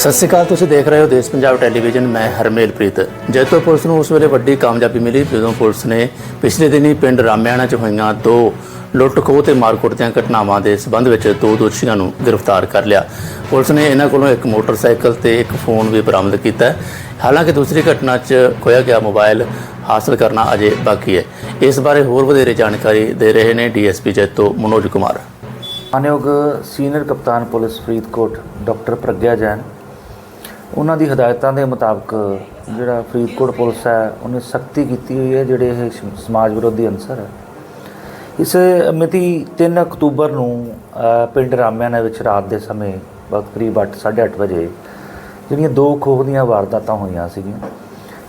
ਸਤਿ ਸ਼੍ਰੀ ਅਕਾਲ, ਤੁਸੀਂ ਦੇਖ ਰਹੇ ਹੋ ਦੇਸ਼ ਪੰਜਾਬ ਟੈਲੀਵਿਜ਼ਨ। ਮੈਂ ਹਰਮੇਲਪ੍ਰੀਤ। ਜੈਤੋ ਪੁਲਿਸ ਨੂੰ ਉਸ ਵੇਲੇ ਵੱਡੀ ਕਾਮਯਾਬੀ ਮਿਲੀ ਜਦੋਂ ਪੁਲਿਸ ਨੇ ਪਿਛਲੇ ਦਿਨੀ ਪਿੰਡ ਰਾਮਿਆਣਾ 'ਚ ਹੋਈਆਂ ਦੋ ਲੁੱਟ ਖੋਹ ਤੇ ਮਾਰਕੁੱਟ ਦੀਆਂ ਘਟਨਾਵਾਂ ਦੇ ਸਬੰਧ ਵਿੱਚ ਦੋ ਦੋਸ਼ੀਆਂ ਨੂੰ ਗ੍ਰਿਫਤਾਰ ਕਰ ਲਿਆ। ਪੁਲਿਸ ਨੇ ਇਹਨਾਂ ਕੋਲੋਂ ਇੱਕ ਮੋਟਰਸਾਈਕਲ ਤੇ ਇੱਕ ਫੋਨ ਵੀ ਬਰਾਮਦ ਕੀਤਾ ਹਾਲਾਂਕਿ ਦੂਸਰੀ ਘਟਨਾ 'ਚ ਖੋਇਆ ਗਿਆ ਮੋਬਾਈਲ ਹਾਸਲ ਕਰਨਾ ਅਜੇ ਬਾਕੀ ਹੈ। ਇਸ ਬਾਰੇ ਹੋਰ ਵਧੇਰੇ ਜਾਣਕਾਰੀ ਦੇ ਰਹੇ ਨੇ ਡੀਐਸਪੀ ਜੈਤੋ ਮਨੋਜ ਕੁਮਾਰ। ਮਾਨਯੋਗ ਸੀਨੀਅਰ ਕਪਤਾਨ ਪੁਲਿਸ ਫਰੀਦਕੋਟ, ਡਾਕਟਰ ਪ੍ਰਗਿਆ ਜੈਨ ਉਹਨਾਂ ਦੀ ਹਦਾਇਤਾਂ ਦੇ ਮੁਤਾਬਕ ਜਿਹੜਾ ਫਰੀਦਕੋਟ ਪੁਲਿਸ ਹੈ, ਉਹਨੇ ਸਖਤੀ ਕੀਤੀ ਹੋਈ ਹੈ, ਜਿਹੜੇ ਇਹ ਸਮਾਜ ਵਿਰੋਧੀ ਅਨਸਰ ਹੈ। ਇਸ ਮਿਤੀ 3 ਅਕਤੂਬਰ ਨੂੰ ਪਿੰਡ ਰਾਮਿਆਣਾ ਵਿੱਚ ਰਾਤ ਦੇ ਸਮੇਂ ਵਕਤ ਕਰੀਬ 8:30 ਵਜੇ ਜਿਹੜੀਆਂ ਦੋ ਖੋਹ ਦੀਆਂ ਵਾਰਦਾਤਾਂ ਹੋਈਆਂ ਸੀਗੀਆਂ।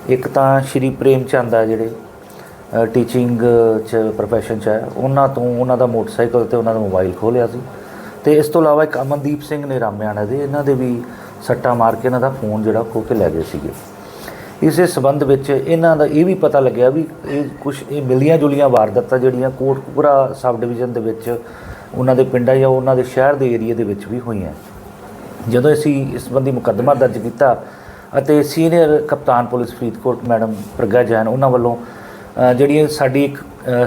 ਇੱਕ ਤਾਂ ਸ਼੍ਰੀ ਪ੍ਰੇਮ ਚੰਦ ਆ ਜਿਹੜੇ ਟੀਚਿੰਗ ਚ ਪ੍ਰੋਫੈਸ਼ਨ ਚ ਹੈ, ਉਹਨਾਂ ਤੋਂ ਉਹਨਾਂ ਦਾ ਮੋਟਰਸਾਈਕਲ ਤੇ ਉਹਨਾਂ ਦਾ ਮੋਬਾਈਲ ਖੋਲਿਆ ਸੀ। ਤੇ ਇਸ ਤੋਂ ਇਲਾਵਾ ਇੱਕ ਅਮਨਦੀਪ ਸਿੰਘ ਨੇ ਰਾਮਿਆਣਾ ਦੇ, ਇਹਨਾਂ ਦੇ ਵੀ ਸੱਟਾ ਮਾਰ ਕੇ ਇਹਨਾਂ ਦਾ ਫੋਨ ਜਿਹੜਾ ਖੋਹ ਕੇ ਲੈ ਗਏ ਸੀਗੇ। ਇਸੇ ਸਬੰਧ ਵਿੱਚ ਇਹਨਾਂ ਦਾ ਇਹ ਵੀ ਪਤਾ ਲੱਗਿਆ ਵੀ ਇਹ ਕੁਝ ਇਹ ਮਿਲੀਆਂ ਜੁਲੀਆਂ ਵਾਰਦਾਤਾਂ ਜਿਹੜੀਆਂ ਕੋਟਕਪੂਰਾ ਸਬ ਡਿਵੀਜ਼ਨ ਦੇ ਵਿੱਚ ਉਹਨਾਂ ਦੇ ਪਿੰਡਾਂ ਜਾਂ ਉਹਨਾਂ ਦੇ ਸ਼ਹਿਰ ਦੇ ਏਰੀਆ ਦੇ ਵਿੱਚ ਵੀ ਹੋਈਆਂ। ਜਦੋਂ ਅਸੀਂ ਇਸ ਸੰਬੰਧੀ ਮੁਕੱਦਮਾ ਦਰਜ ਕੀਤਾ ਅਤੇ ਸੀਨੀਅਰ ਕਪਤਾਨ ਪੁਲਿਸ ਫਰੀਦਕੋਟ ਮੈਡਮ ਪ੍ਰਗਾ ਜੈਨ ਉਹਨਾਂ ਵੱਲੋਂ ਜਿਹੜੀ ਸਾਡੀ ਇੱਕ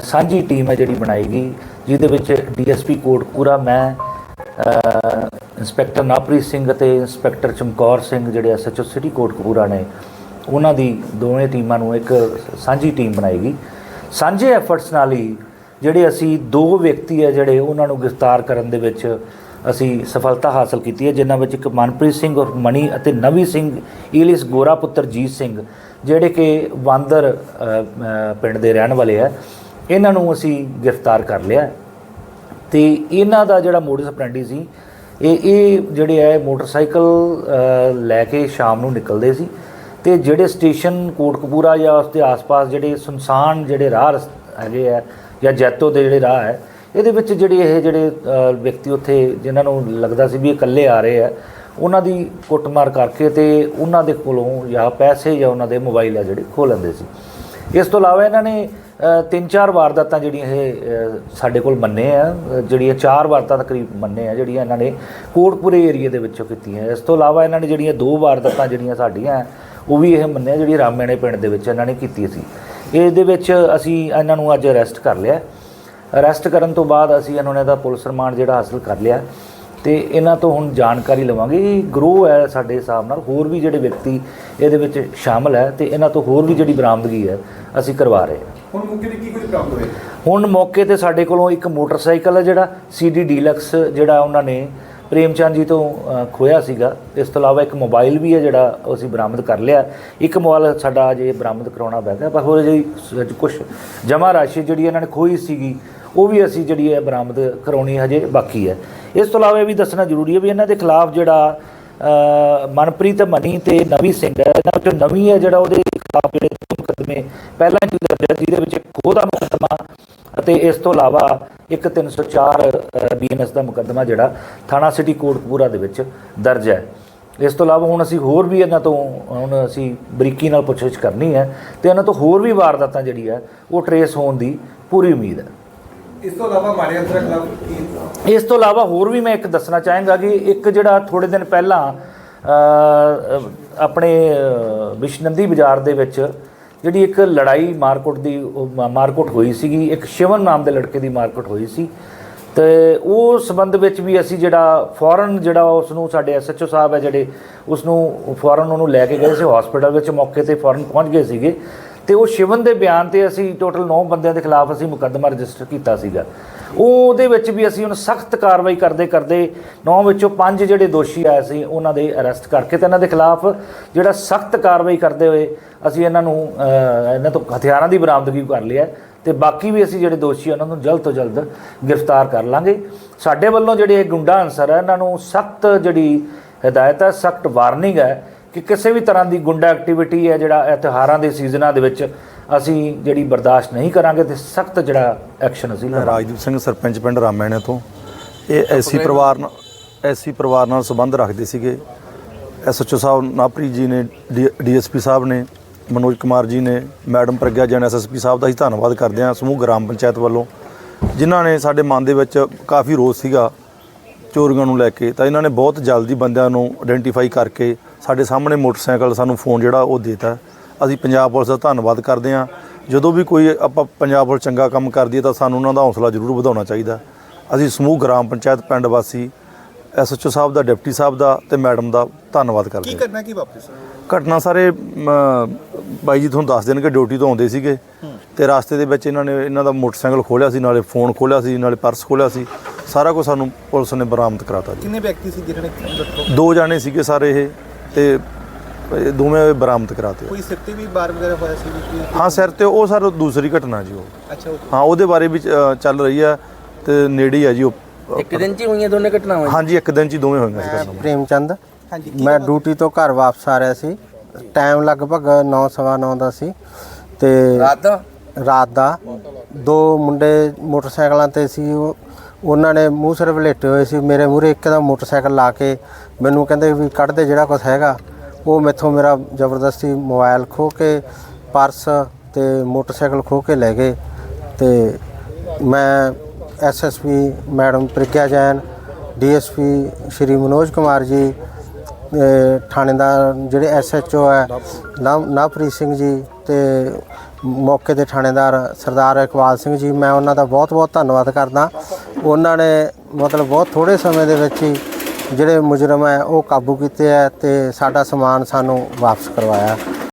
ਸਾਂਝੀ ਟੀਮ ਹੈ ਜਿਹੜੀ ਬਣਾਈ ਗਈ, ਜਿਹਦੇ ਵਿੱਚ ਡੀਐਸਪੀ ਕੋਟਕਪੂਰਾ, ਮੈਂ ਇੰਸਪੈਕਟਰ ਨਾਪ੍ਰੀਤ ਸਿੰਘ ਅਤੇ ਇੰਸਪੈਕਟਰ ਚਮਕੌਰ ਸਿੰਘ ਜਿਹੜੇ ਐਸਐਚਓ ਸਿਟੀ ਕੋਟਕਪੂਰਾ ਨੇ, ਉਹਨਾਂ ਦੀ ਦੋਵੇਂ ਟੀਮਾਂ ਨੂੰ ਇੱਕ ਸਾਂਝੀ ਟੀਮ ਬਣਾਏਗੀ ਸਾਂਝੇ ਐਫਰਟਸ ਨਾਲ ਹੀ ਜਿਹੜੇ ਅਸੀਂ ਦੋ ਵਿਅਕਤੀ ਹੈ ਜਿਹੜੇ ਉਹਨਾਂ ਨੂੰ ਗ੍ਰਿਫਤਾਰ ਕਰਨ ਦੇ ਵਿੱਚ ਅਸੀਂ ਸਫਲਤਾ ਹਾਸਲ ਕੀਤੀ ਹੈ, ਜਿਨ੍ਹਾਂ ਵਿੱਚ ਇੱਕ ਮਨਪ੍ਰੀਤ ਸਿੰਘ ਔਰ ਮਣੀ ਅਤੇ ਨਵੀ ਸਿੰਘ, ਈਲਿਸ ਗੋਰਾ ਪੁੱਤਰ ਜੀਤ ਸਿੰਘ, ਜਿਹੜੇ ਕਿ ਵਾਂਦਰ ਪਿੰਡ ਦੇ ਰਹਿਣ ਵਾਲੇ ਆ। ਇਹਨਾਂ ਨੂੰ ਅਸੀਂ ਗ੍ਰਿਫਤਾਰ ਕਰ ਲਿਆ। ਤੇ ਇਹਨਾਂ ਦਾ ਜਿਹੜਾ ਮੋਡਸ ਆਪਰੈਂਡੀ ਸੀ ਇਹ ਇਹ ਜਿਹੜੇ ਹੈ ਮੋਟਰਸਾਈਕਲ ਲੈ ਕੇ ਸ਼ਾਮ ਨੂੰ ਨਿਕਲਦੇ ਸੀ ਤੇ ਜਿਹੜੇ ਸਟੇਸ਼ਨ ਕੋਟਕਪੂਰਾ ਜਾਂ ਉਸ ਦੇ ਆਸ-ਪਾਸ ਜਿਹੜੇ ਸੁਨਸਾਨ ਜਿਹੜੇ ਰਾਹ ਰਸ- ਹੈਗੇ ਆ ਜਾਂ ਜੈਤੋ ਦੇ ਜਿਹੜੇ ਰਾਹ ਹੈ, ਇਹਦੇ ਵਿੱਚ ਜਿਹੜੇ ਇਹ ਜਿਹੜੇ ਵਿਅਕਤੀ ਉੱਥੇ ਜਿਨ੍ਹਾਂ ਨੂੰ ਲੱਗਦਾ ਸੀ ਵੀ ਇਹ ਇਕੱਲੇ ਆ ਰਹੇ ਆ, ਉਹਨਾਂ ਦੀ ਕੁੱਟਮਾਰ ਕਰਕੇ ਤੇ ਉਹਨਾਂ ਦੇ ਕੋਲੋਂ ਜਾਂ ਪੈਸੇ ਜਾਂ ਉਹਨਾਂ ਦੇ ਮੋਬਾਈਲ ਆ ਜਿਹੜੇ ਖੋਹ ਲੈਂਦੇ ਸੀ। ਇਸ ਤੋਂ ਇਲਾਵਾ ਇਹਨਾਂ ਨੇ ਤਿੰਨ ਚਾਰ ਵਾਰਦਾਤਾਂ ਜਿਹੜੀਆਂ ਇਹ ਸਾਡੇ ਕੋਲ ਮੰਨੇ ਆ ਜਿਹੜੀਆਂ ਚਾਰ ਵਾਰਦਾਤਾਂ ਤਕਰੀਬ ਮੰਨੇ ਆ ਜਿਹੜੀਆਂ ਇਹਨਾਂ ਨੇ ਕੋਟਪੁਰੇ ਏਰੀਆ ਦੇ ਵਿੱਚੋਂ ਕੀਤੀਆਂ। ਇਸ ਤੋਂ ਇਲਾਵਾ ਇਹਨਾਂ ਨੇ ਜਿਹੜੀਆਂ ਦੋ ਵਾਰਦਾਤਾਂ ਜਿਹੜੀਆਂ ਸਾਡੀਆਂ ਹੈ, ਉਹ ਵੀ ਇਹ ਮੰਨਿਆ ਜਿਹੜੀ ਰਾਮੇਣੇ ਪਿੰਡ ਦੇ ਵਿੱਚ ਇਹਨਾਂ ਨੇ ਕੀਤੀ ਸੀ। ਇਹਦੇ ਵਿੱਚ ਅਸੀਂ ਇਹਨਾਂ ਨੂੰ ਅੱਜ ਅਰੈਸਟ ਕਰ ਲਿਆ। ਅਰੈਸਟ ਕਰਨ ਤੋਂ ਬਾਅਦ ਅਸੀਂ ਇਹਨਾਂ ਦਾ ਪੁਲਿਸ ਰਿਮਾਂਡ ਜਿਹੜਾ ਹਾਸਲ ਕਰ ਲਿਆ। ਤੇ ਇਹਨਾਂ ਤੋਂ ਹੁਣ ਜਾਣਕਾਰੀ ਲਵਾਂਗੇ ਇਹ ਗਰੋਹ ਹੈ ਸਾਡੇ ਹਿਸਾਬ ਨਾਲ ਹੋਰ ਵੀ ਜਿਹੜੇ ਵਿਅਕਤੀ ਇਹਦੇ ਵਿੱਚ ਸ਼ਾਮਲ ਹੈ ਤੇ ਇਹਨਾਂ ਤੋਂ ਹੋਰ ਵੀ ਜਿਹੜੀ ਬਰਾਮਦਗੀ ਹੈ ਅਸੀਂ ਕਰਵਾ ਰਹੇ ਹਾਂ। ਹੁਣ ਮੁੱਕੇ ਦੀ ਕੀ ਕੁਝ ਪ੍ਰਾਪਤ ਹੋਇਆ? ਹੁਣ ਮੌਕੇ ਤੇ ਸਾਡੇ ਕੋਲੋਂ ਇੱਕ ਮੋਟਰਸਾਈਕਲ ਹੈ ਜਿਹੜਾ ਸੀਡੀ ਡੀਲਕਸ ਜਿਹੜਾ ਉਹਨਾਂ ਨੇ ਪ੍ਰੇਮਚੰਦ ਜੀ ਤੋਂ ਅ, ਖੋਇਆ ਸੀਗਾ। ਇਸ ਤੋਂ ਇਲਾਵਾ ਇੱਕ ਮੋਬਾਈਲ ਵੀ ਹੈ ਜਿਹੜਾ ਅਸੀਂ ਬਰਾਮਦ ਕਰ ਲਿਆ। ਇੱਕ ਮੋਬਾਈਲ ਸਾਡਾ ਅਜੇ ਬਰਾਮਦ ਕਰਾਉਣਾ ਬੈਗਾ ਪਰ ਹੋਰ ਜੀ ਕੁਝ ਜਮ੍ਹਾਂ ਰਾਸ਼ੀ ਜਿਹੜੀ ਇਹਨਾਂ ਨੇ ਖੋਈ ਸੀਗੀ ਉਹ ਵੀ ਅਸੀਂ ਜਿਹੜੀ ਹੈ ਬਰਾਮਦ ਕਰਾਉਣੀ ਹਜੇ ਬਾਕੀ ਹੈ। ਇਸ ਤੋਂ ਇਲਾਵਾ ਇਹ ਵੀ ਦੱਸਣਾ ਜ਼ਰੂਰੀ ਹੈ ਵੀ ਇਹਨਾਂ ਦੇ ਖਿਲਾਫ ਜਿਹੜਾ ਅ, ਮਨਪ੍ਰੀਤ ਮਨੀ ਤੇ ਨਵੀ ਸਿੰਘ ਹੈ ਇਹਨਾਂ ਵਿੱਚੋਂ ਨਵੀ ਹੈ ਜਿਹੜਾ ਉਹਦੇ ਖਿਲਾਫ ਜਿਹੜੇ ਦੋ ਮੁਕੱਦਮੇ ਪਹਿਲਾਂ ਹੀ ਹੈ ਜਿਹਦੇ ਵਿੱਚ ਇੱਕ ਖੋਹ ਦਾ ਮੁਕੱਦਮਾ ਅਤੇ ਇਸ ਤੋਂ ਇਲਾਵਾ ਇੱਕ 304 ਬੀਐਨਐਸ ਦਾ ਮੁਕੱਦਮਾ ਜਿਹੜਾ ਥਾਣਾ ਸਿਟੀ ਕੋਟਕਪੂਰਾ ਦੇ ਵਿੱਚ ਦਰਜ ਹੈ। ਇਸ ਤੋਂ ਇਲਾਵਾ ਹੁਣ ਅਸੀਂ ਹੋਰ ਵੀ ਇਹਨਾਂ ਤੋਂ ਹੁਣ ਅਸੀਂ ਬਰੀਕੀ ਨਾਲ ਪੁੱਛਗਿੱਛ ਕਰਨੀ ਹੈ ਤੇ ਇਹਨਾਂ ਤੋਂ ਹੋਰ ਵੀ ਵਾਰਦਾਤਾਂ ਜਿਹੜੀ ਹੈ ਉਹ ਟਰੇਸ ਹੋਣ ਦੀ ਪੂਰੀ ਉਮੀਦ ਹੈ। ਇਸ ਤੋਂ ਇਲਾਵਾ ਮਾਰੇ ਅੰਤਰ ਖਿਲਾਫ ਕੀ ਇਸ ਤੋਂ ਇਲਾਵਾ ਹੋਰ ਵੀ ਮੈਂ ਇੱਕ ਦੱਸਣਾ ਚਾਹਾਂਗਾ ਕਿ ਇੱਕ ਜਿਹੜਾ ਥੋੜੇ ਦਿਨ ਪਹਿਲਾਂ ਆਪਣੇ ਵਿਸ਼ਨੰਦੀ ਬਾਜ਼ਾਰ ਦੇ ਵਿੱਚ ਜਿਹੜੀ ਇੱਕ ਲੜਾਈ ਮਾਰਕੁੱਟ ਦੀ ਮਾਰਕੁੱਟ ਹੋਈ ਸੀਗੀ, ਇੱਕ ਸ਼ਿਵਨ ਨਾਮ ਦੇ ਲੜਕੇ ਦੀ ਮਾਰਕੁੱਟ ਹੋਈ ਸੀ। ਤੇ ਉਹ ਸਬੰਧ ਵਿੱਚ ਵੀ ਅਸੀਂ ਜਿਹੜਾ ਫੌਰਨ ਜਿਹੜਾ ਉਸ ਨੂੰ ਸਾਡੇ ਐਸਐਚਓ ਸਾਹਿਬ ਹੈ ਜਿਹੜੇ ਉਸ ਨੂੰ ਫੌਰਨ ਉਹਨੂੰ ਲੈ ਕੇ ਗਏ ਸੀ ਹਸਪੀਟਲ ਵਿੱਚ, ਮੌਕੇ ਤੇ ਫੌਰਨ ਪਹੁੰਚ ਗਏ ਸੀਗੇ। ਤੇ ਉਹ ਸ਼ਿਵਨ ਦੇ ਬਿਆਨ ਤੇ ਅਸੀਂ ਟੋਟਲ 9 ਬੰਦਿਆਂ ਦੇ ਖਿਲਾਫ ਅਸੀਂ ਮੁਕੱਦਮਾ ਰਜਿਸਟਰ ਕੀਤਾ ਸੀਗਾ। ਉਹ ਉਹਦੇ ਵਿੱਚ ਵੀ ਅਸੀਂ ਹੁਣ ਸਖਤ ਕਾਰਵਾਈ ਕਰਦੇ ਕਰਦੇ ਨੌ ਵਿੱਚੋਂ ਪੰਜ ਜਿਹੜੇ ਦੋਸ਼ੀ ਆਏ ਸੀ, ਉਹਨਾਂ ਦੇ ਅਰੈਸਟ ਕਰਕੇ ਤੇ ਇਹਨਾਂ ਦੇ ਖਿਲਾਫ ਜਿਹੜਾ ਸਖਤ ਕਾਰਵਾਈ ਕਰਦੇ ਹੋਏ ਅਸੀਂ ਇਹਨਾਂ ਨੂੰ ਇਹਨਾਂ ਤੋਂ ਹਥਿਆਰਾਂ ਦੀ ਬਰਾਮਦਗੀ ਕਰ ਲਿਆ ਤੇ ਬਾਕੀ ਵੀ ਅਸੀਂ ਜਿਹੜੇ ਦੋਸ਼ੀ ਉਹਨਾਂ ਨੂੰ ਜਲਦ ਤੋਂ ਜਲਦ ਗ੍ਰਿਫਤਾਰ ਕਰ ਲਾਂਗੇ। ਸਾਡੇ ਵੱਲੋਂ ਜਿਹੜੇ ਇਹ ਗੁੰਡਾ ਅਨਸਰ ਹੈ, ਇਹਨਾਂ ਨੂੰ ਸਖਤ ਜਿਹੜੀ ਹਦਾਇਤ ਹੈ, ਸਖਤ ਵਾਰਨਿੰਗ ਹੈ ਕਿ ਕਿਸੇ ਵੀ ਤਰ੍ਹਾਂ ਦੀ ਗੁੰਡਾ ਐਕਟੀਵਿਟੀ ਹੈ ਜਿਹੜਾ ਇਹ ਤਿਉਹਾਰਾਂ ਦੇ ਸੀਜ਼ਨਾਂ ਦੇ ਵਿੱਚ ਅਸੀਂ ਜਿਹੜੀ ਬਰਦਾਸ਼ਤ ਨਹੀਂ ਕਰਾਂਗੇ ਤੇ ਸਖਤ ਜਿਹੜਾ ਐਕਸ਼ਨ ਅਸੀਂ ਲਵਾਂਗੇ। ਰਾਜਦੀਪ ਸਿੰਘ ਸਰਪੰਚ ਪਿੰਡ ਰਾਮੈਣੇ ਤੋਂ। ਇਹ ਐਸੀ ਪਰਿਵਾਰ ਨਾਲ ਐਸੀ ਪਰਿਵਾਰ ਨਾਲ ਸੰਬੰਧ ਰੱਖਦੇ ਸੀਗੇ। ਐਸਐਚਓ ਸਾਹਿਬ ਨਾਪਰੀ ਜੀ ਨੇ ਡੀਐਸਪੀ ਸਾਹਿਬ ਨੇ ਮਨੋਜ ਕੁਮਾਰ ਜੀ ਨੇ ਮੈਡਮ ਪ੍ਰਗਿਆ ਜੈਨ ਐਸਐਸਪੀ ਸਾਹਿਬ ਦਾ ਹੀ ਧੰਨਵਾਦ ਕਰਦੇ ਹਾਂ ਸਮੂਹ ਗ੍ਰਾਮ ਪੰਚਾਇਤ ਵੱਲੋਂ। ਜਿਨ੍ਹਾਂ ਨੇ ਸਾਡੇ ਮਨ ਦੇ ਵਿੱਚ ਕਾਫੀ ਰੋਸ ਸੀਗਾ ਚੋਰੀਆਂ ਨੂੰ ਲੈ ਕੇ। ਤਾਂ ਇਹਨਾਂ ਨੇ ਬਹੁਤ ਜਲਦੀ ਬੰਦਿਆਂ ਨੂੰ ਆਇਡੈਂਟੀਫਾਈ ਕਰਕੇ ਸਾਡੇ ਸਾਹਮਣੇ ਮੋਟਰਸਾਈਕਲ ਸਾਨੂੰ ਫੋਨ ਜਿਹੜਾ ਉਹ ਦੇਤਾ। ਅਸੀਂ ਪੰਜਾਬ ਪੁਲਿਸ ਦਾ ਧੰਨਵਾਦ ਕਰਦੇ ਹਾਂ। ਜਦੋਂ ਵੀ ਕੋਈ ਆਪਾਂ ਪੰਜਾਬ ਪੁਲਿਸ ਚੰਗਾ ਕੰਮ ਕਰਦੀ ਹੈ ਤਾਂ ਸਾਨੂੰ ਉਹਨਾਂ ਦਾ ਹੌਸਲਾ ਜ਼ਰੂਰ ਵਧਾਉਣਾ ਚਾਹੀਦਾ। ਅਸੀਂ ਸਮੂਹ ਗ੍ਰਾਮ ਪੰਚਾਇਤ ਪਿੰਡ ਵਾਸੀ ਐਸਐਚਓ ਸਾਹਿਬ ਦਾ ਡਿਪਟੀ ਸਾਹਿਬ ਦਾ ਤੇ ਮੈਡਮ ਦਾ ਧੰਨਵਾਦ ਕਰਦੇ ਕੀ ਹਾਂ। ਕਰਨਾ ਕੀ ਵਾਪਸ ਘਟਨਾ ਸਾਰੇ ਬਾਈ ਜੀ ਤੁਹਾਨੂੰ ਦੱਸ ਦੇਣਗੇ ਡਿਊਟੀ ਤੋਂ ਆਉਂਦੇ ਸੀਗੇ। ਤੇ ਰਾਸਤੇ ਦੇ ਵਿੱਚ ਇਹਨਾਂ ਨੇ ਇਹਨਾਂ ਦਾ ਮੋਟਰਸਾਈਕਲ ਖੋਲਿਆ ਸੀ ਨਾਲੇ ਫੋਨ ਖੋਲਿਆ ਸੀ ਨਾਲੇ ਪਰਸ ਖੋਲਿਆ ਸੀ। ਸਾਰਾ ਕੁਝ ਸਾਨੂੰ ਪੁਲਿਸ ਨੇ ਬਰਾਮਦ ਕਰਾਤਾ ਜੀ। ਕਿੰਨੇ ਵਿਅਕਤੀ ਸੀ ਜਿਨ੍ਹਾਂ ਨੇ ਦੋ ਜਾਣੇ ਸੀਗੇ ਸਾਰੇ ਇਹ। ਤੇ ਇਹ ਦੋਵੇਂ ਬਰਾਮਦ ਕਰਾਤੇ ਕੋਈ ਸਿਰ ਤੇ ਵੀ ਬਾਰ ਵਗੈਰਾ ਹੋਇਆ ਸੀ ਵੀ ਹਾਂ ਸਿਰ ਤੇ ਉਹ ਸਰ ਦੂਸਰੀ ਘਟਨਾ ਜੀ ਉਹ। ਅੱਛਾ ਉਹ ਹਾਂ ਉਹਦੇ ਬਾਰੇ ਵੀ ਅ, ਚੱਲ ਰਹੀ ਹੈ ਤੇ ਨੇੜੇ ਹੈ ਜੀ ਉਹ। ਇੱਕ ਦਿਨ ਚ ਹੀ ਹੋਈਆਂ ਦੋਨੇ ਘਟਨਾਵਾਂ ਹਾਂਜੀ ਇੱਕ ਦਿਨ ਚ ਹੀ ਦੋਵੇਂ ਹੋਈਆਂ ਸੀ ਘਟਨਾਵਾਂ। ਪ੍ਰੇਮਚੰਦ ਹਾਂਜੀ ਮੈਂ ਡਿਊਟੀ ਤੋਂ ਘਰ ਵਾਪਸ ਆ ਰਿਹਾ ਸੀ। ਟਾਈਮ ਲਗਭਗ 9:30 ਦਾ ਸੀ। ਤੇ ਰਾਤ ਦਾ? ਰਾਤ ਦਾ। ਦੋ ਮੁੰਡੇ ਮੋਟਰਸਾਈਕਲਾਂ ਤੇ ਸੀ ਉਹ ਉਹਨਾਂ ਨੇ ਮੂੰਹ ਸਿਰ ਵਲੇਟੇ ਹੋਏ ਸੀ, ਮੇਰੇ ਮੂਹਰੇ ਇੱਕਦਮ ਮੋਟਰਸਾਈਕਲ ਲਾ ਕੇ ਮੈਨੂੰ ਕਹਿੰਦੇ ਵੀ ਕੱਢ ਦੇ ਜਿਹੜਾ ਕੁਝ ਹੈਗਾ। ਉਹ ਮੈਥੋਂ ਮੇਰਾ ਜ਼ਬਰਦਸਤੀ ਮੋਬਾਈਲ ਖੋ ਕੇ, ਪਰਸ ਤੇ ਮੋਟਰਸਾਈਕਲ ਖੋ ਕੇ ਲੈ ਗਏ ਤੇ ਮੈਂ SSP madam Pragya Jain DSP Shri Manoj Kumar ji ਅਹ ਥਾਣੇਦਾਰ ਜਿਹੜੇ ਐਸਐਚਓ ਹੈ, ਨਵ, ਨਵਪ੍ਰੀਤ ਸਿੰਘ ਜੀ ਤੇ ਮੌਕੇ ਦੇ ਥਾਣੇਦਾਰ ਸਰਦਾਰ ਇਕਬਾਲ ਸਿੰਘ ਜੀ, ਮੈਂ ਉਹਨਾਂ ਦਾ ਬਹੁਤ-ਬਹੁਤ ਧੰਨਵਾਦ ਕਰਦਾ। ਉਹਨਾਂ ਨੇ ਮਤਲਬ ਬਹੁਤ ਥੋੜੇ ਸਮੇਂ ਦੇ ਵਿੱਚ ਹੀ ਜਿਹੜੇ ਮੁਜਰਮ ਹੈ, ਉਹ ਕਾਬੂ ਕੀਤੇ ਹੈ ਤੇ ਸਾਡਾ ਸਮਾਨ ਸਾਨੂੰ ਵਾਪਸ ਕਰਵਾਇਆ।